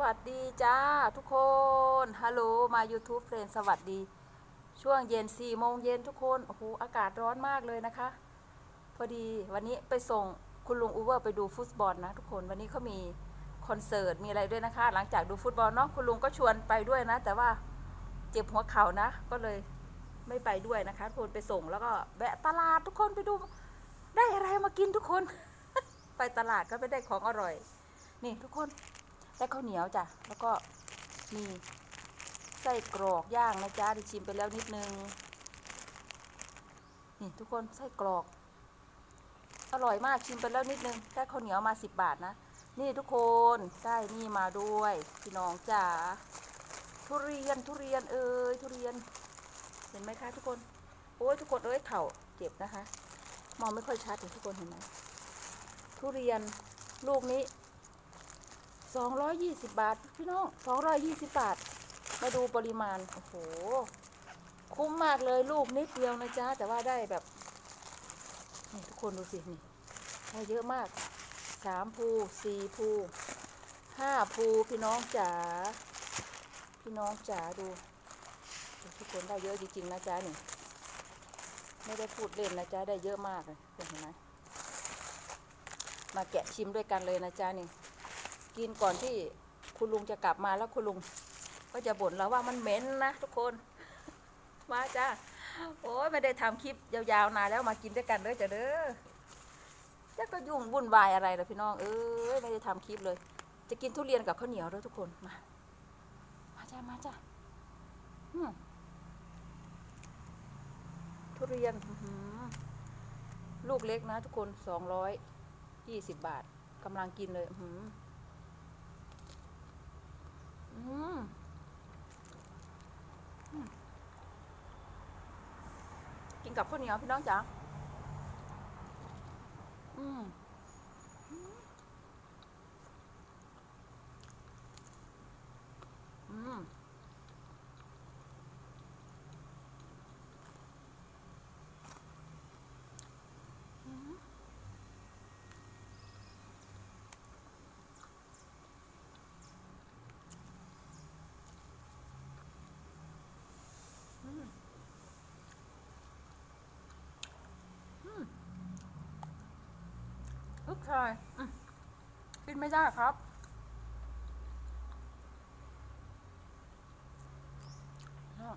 วัสดีจ้าทุกคน ฮัลโหล มา YouTube เฟรนสวัสดี ช่วงเย็น4โมงเย็นทุกคน โอ้โห อากาศร้อนมากเลยนะคะ พอดีวันนี้ไปส่งคุณลุงอูเวอร์ไปดูฟุตบอลนะทุกคน วันนี้เขามีคอนเสิร์ต มีอะไรด้วยนะคะ หลังจากดูฟุตบอลเนาะ คุณลุงก็ชวนไปด้วยนะ แต่ว่าเจ็บหัวเข่านะ ก็เลยไม่ไปด้วยนะคะทุกคนไปส่งแล้วก็แวะตลาดทุกคนไปดู ได้อะไรมากินทุกคน ไปตลาดก็ไปได้ของอร่อย นี่ทุกคน ได้ข้าวเหนียวจ้ะ แล้วก็มีไส้กรอกย่างนะจ๊ะได้ชิมไปแล้วนิดนึง นี่ทุกคนไส้กรอก อร่อยมากชิมไปแล้วนิดนึง ได้ข้าวเหนียวมาสิบบาทนะ นี่ทุกคนได้นี่มาด้วยพี่น้องจ๋า ทุเรียนทุเรียนเอ้ยทุเรียน เห็นไหมคะทุกคน โอ้ยทุกคนเอ้ยเข่าเจ็บนะคะ มองไม่ค่อยชัดเลยทุกคนเห็นไหมทุเรียนลูกนี้ สองร้อยยี่สิบบาท พี่น้องสองร้อยยี่สิบบาท มาดูปริมาณ โอ้โห คุ้มมากเลยลูกนิดเดียวนะจ๊ะ แต่ว่าได้แบบ นี่ทุกคนดูสิ นี่ได้เยอะมากสามภูสี่ภูห้าภูพี่น้องจ๋า พี่น้องจ๋าดูดู ทุกคนได้เยอะจริงๆนะจ๊ะนี่ ไม่ได้พูดเล่นนะจ๊ะ ได้เยอะมากเลยเห็นไหมมาแกะชิมด้วยกันเลยนะจ๊ะนี่ กินก่อนที่คุณลุงจะกลับมาแล้วคุณลุง ก็จะบ่นเราว่ามันเหม็นนะทุกคน มาจ้าโอ้ยไม่ได้ทำคลิปยาวๆนานแล้วมากินด้วยกันเด้อจ้ะเด้อจะก็ยุ่งวุ่นวายอะไรล่ะพี่น้องเอ้ยไม่ได้ทำคลิปเลย จะกินทุเรียนกับข้าวเหนียวด้วยทุกคนมามาจ้ามาจ้าทุเรียนลูกเล็กนะทุกคนสองร้อยยี่สิบบาทกำลังกินเลยอื้อหืออืมอืม กินกับข้าวเหนียวพี่น้องจ๋าอืม ลูกชายกินไม่ได้ครับ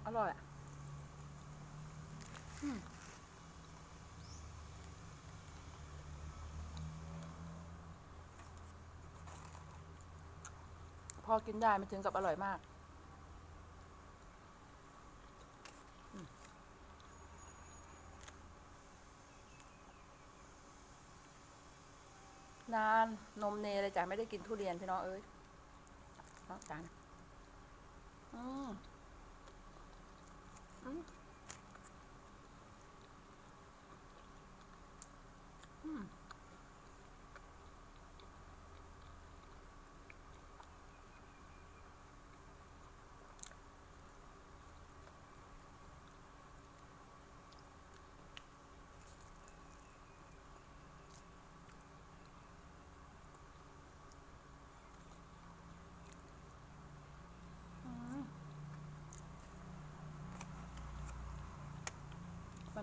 อร่อยอะพอกินได้ไม่ถึงกับอร่อยมาก นานนมเนเลยจ้ะไม่ได้กินทุเรียนพี่น้องเอ้ยน้องจานอืมอืม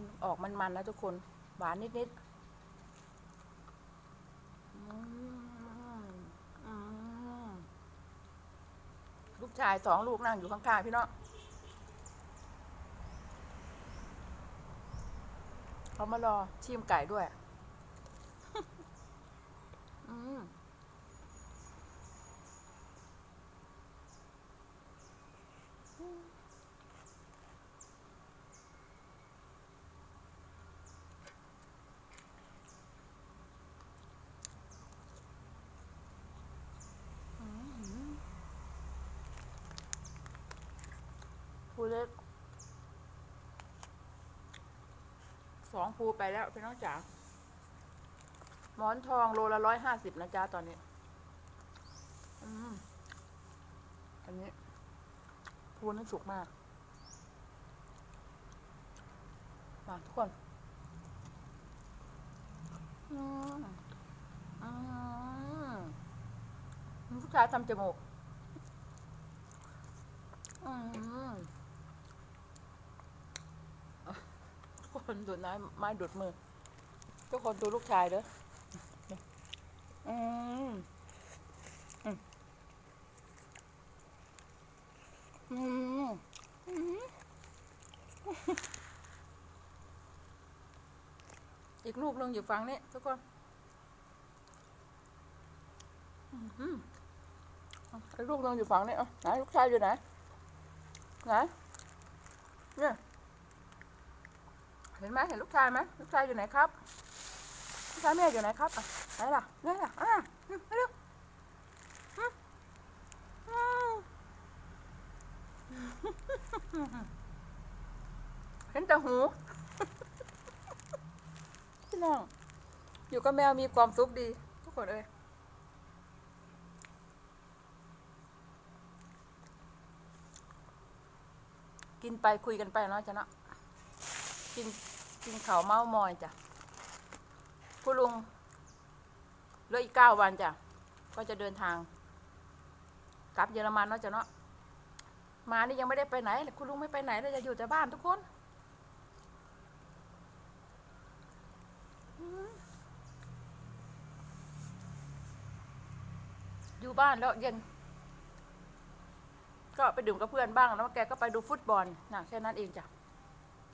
มันออกมันๆนะทุกคน หวานนิดๆอืมลูกชายสองลูกนั่งอยู่ข้างๆพี่เนาะเขามารอชิมไก่ด้วย เล็กสองภูไปแล้วพี่น้องจ๋าหมอนทองโลละร้อยห้าสิบนะจ๊ะตอนนี้ อืมอันนี้ภูนั้นสุกมาก มาทุกคนอืมอืมผู้ชายทำจมูก อืม คนดูดน้ำไม้ดูดมือ ทุกคนดูลูกชายเด้ออืมอืมอืมอืมอีกลูกหนึงอยู่ฝั่งนี้ทุกคนอืมอีกลูกหนึงอยู่ฝั่งนี้อะไหนลูกชายอยู่ไหนไหนเนี่ย เห็นไหมเห็นลูกชายไหมลูกชายอยู่ไหนครับลูกชายแม่อยู่ไหนครับอะไหนล่ะไหนล่ะอะอืมมาเร็วอือืมเห็นแต่หูพี่น้องอยู่กับแมวมีความสุขดี ทุกคนเอ้ยกินไปคุยกันไปเนาะจ้ะเนาะกิน กินเขาเมามอยจ้ะผู้ลุงเหลืออีกเก้าวันจ้ะก็จะเดินทาง กลับเยอรมันเนาะจ้ะเนาะมานี่ยังไม่ได้ไปไหนเลยคุณลุงไม่ไปไหนเลยจะอยู่แต่บ้านทุกคนอยู่บ้านแล้วเย็นก็ไปดื่มกับเพื่อนบ้างแล้วแกก็ไปดูฟุตบอลนะแค่นั้นเองจ้ะ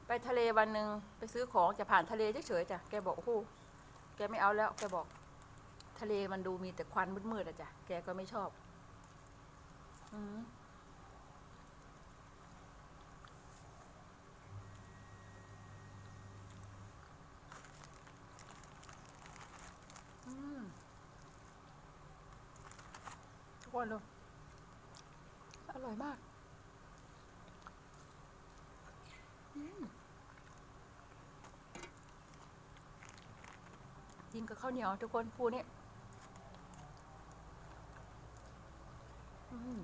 ไปทะเลวันหนึ่งไปซื้อของจะผ่านทะเลเฉยๆจ้ะแกบอกโอ้โหแกไม่เอาแล้วแกบอก ทะเลมันดูมีแต่ควันมืดๆอะจ้ะแกก็ไม่ชอบอืมอืมทุกคนเลยอร่อยมาก กินกับข้าวเหนียวทุกคนพูนี่อืม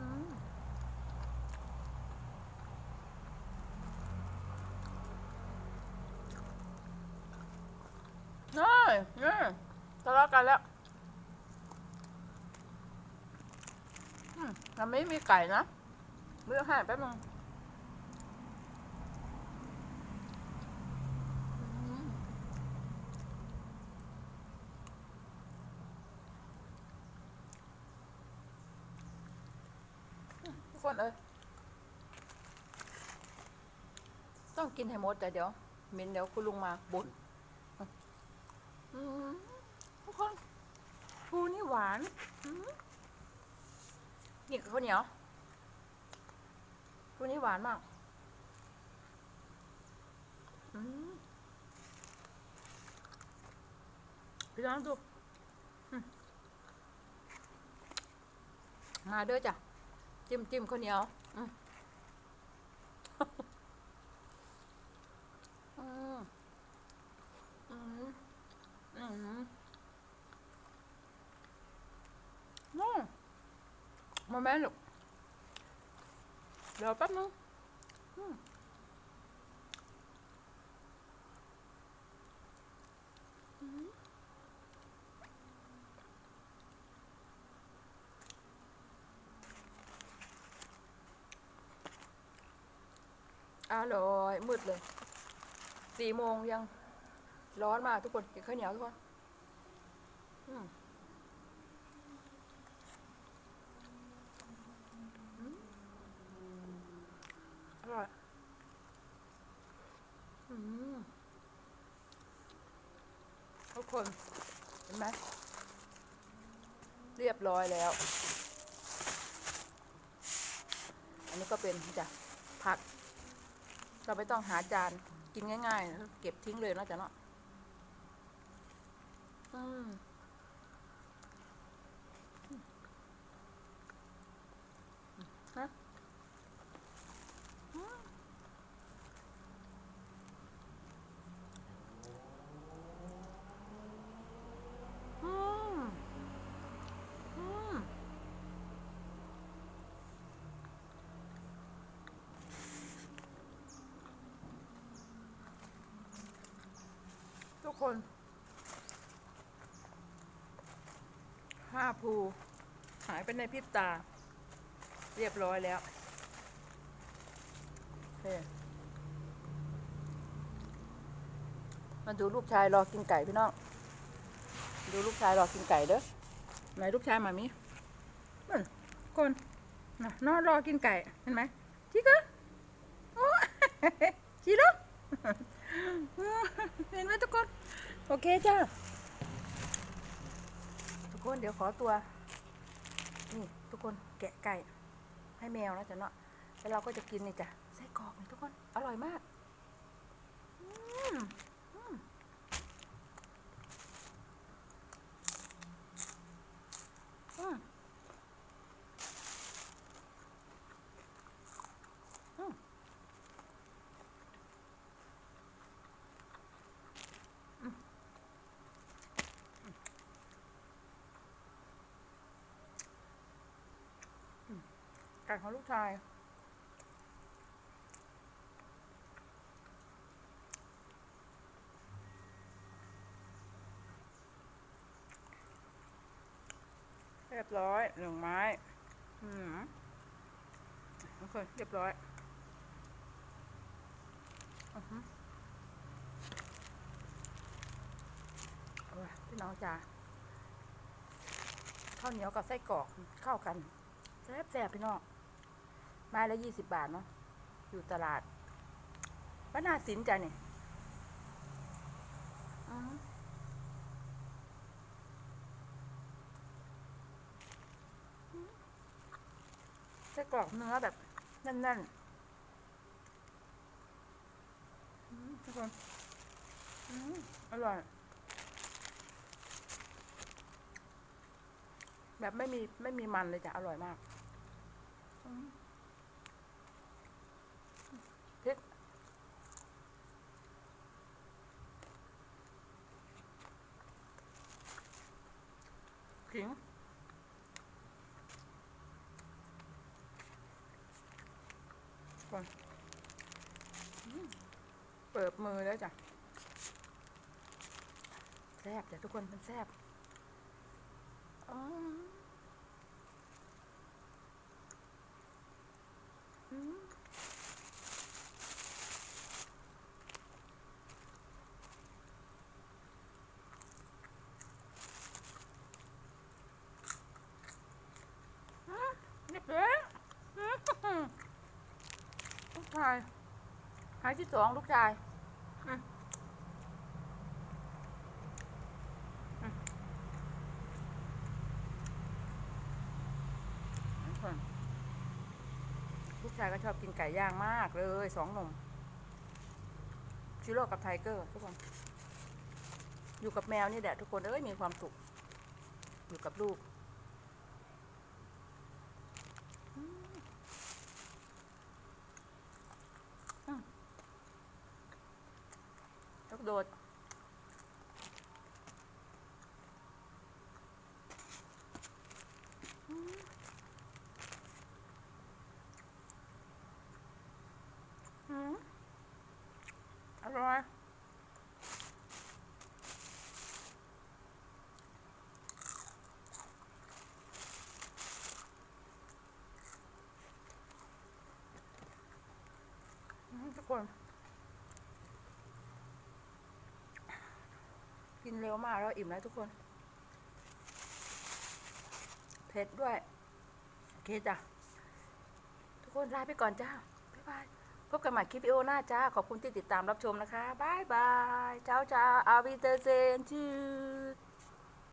อืมนี่นี่ทะเลาะกันแล้วอืมมันไม่มีไก่นะ เลือกให้แป๊บนึงทุกคนเอ้ยต้องกินให้หมดแต่เดี๋ยวเมนเดี๋ยวคุณลุงมาบ่นทุกคนปูนี่หวานนี่กับข้าวเหนียว ตัวนี้หวานมาก อืมพี่น้องดูมาเด้อจ้ะ จิ้มจิ้มข้าวเหนียวอืมอืมอืมอืมน้องมาแม่ลูก เดี๋ยวแป๊บนึงอืมอืมอร่อยมืดเลยสี่โมงยังร้อนมากทุกคนกินข้าวเหนียวทุกคน อืมอร่อย อืมทุกคน เห็นไหม เร้อยแล้ว อันนี้ก็เป็นจ้ะผัก เราไม่ต้องหาจานกินง่ายๆ เก็บทิ้งเลยนะจ๊ะเนาะอืม คนผ้าภู หายไปในพริบตา เรียบร้อยแล้วมาดูลูกชายรอกินไก่พี่น้อง ดูลูกชายรอกินไก่เด้อ ไหนลูกชายมามีนั่นคนน่ะนอนรอกินไก่ เห็นไหมชิคกะโอ้ชิโร่เห็นไหมทุกคน โอเคจ้าทุกคนเดี๋ยวขอตัว นี่ทุกคนแกะไก่ให้แมวนะจ๊ะเนาะแล้วเราก็จะกินนี่จ้ะไส้กรอกนี่ทุกคนอร่อยมาก อืมอืมอืมอืมอืมอืม ไก่ของลูกชาย เรียบร้อยหนึ่งไม้ อืมโอเคเรียบร้อยอือฮึพี่น้องจ๋าข้าวเหนียวกับไส้กรอกเข้ากันแซ่บแซ่บพี่น้อง ไม้ละยี่สิบบาทเนาะอยู่ตลาดบ้านาสินจ้ะนี่อือฮึไส้กรอกเนื้อแบบแน่นๆทุกคนอืมอร่อย แบบไม่มีไม่มีมันเลยจ้ะอร่อยมาก อืมพริกขิง ก่อนอืมเปิดมือแล้วจ้ะ แซ่บจ้ะทุกคนมันแซ่บอืมอืมอืมเรียบร้อยอืมลูกชายหายที่สองลูกชาย อืมอืมลูกชายก็ชอบกินไก่ย่างมากเลยสองหนุ่มชิโร่กับไทเกอร์ทุกคน อยู่กับแมวนี่แหละทุกคนเอ้ยมีความสุขอยู่กับลูกลูกโดดอืมอืมอ ร่อยทุกคน กินเร็วมากแล้วอิ่มแล้วทุกคน เผ็ดด้วย โอเคจ้ะ ทุกคนลาไปก่อนจ้า บ๊ายบาย พบกันใหม่คลิปวิดีโอหน้าจ้า ขอบคุณที่ติดตามรับชมนะคะบายบายเจ้าจ้าอาวิเตอร์เซนชื่อ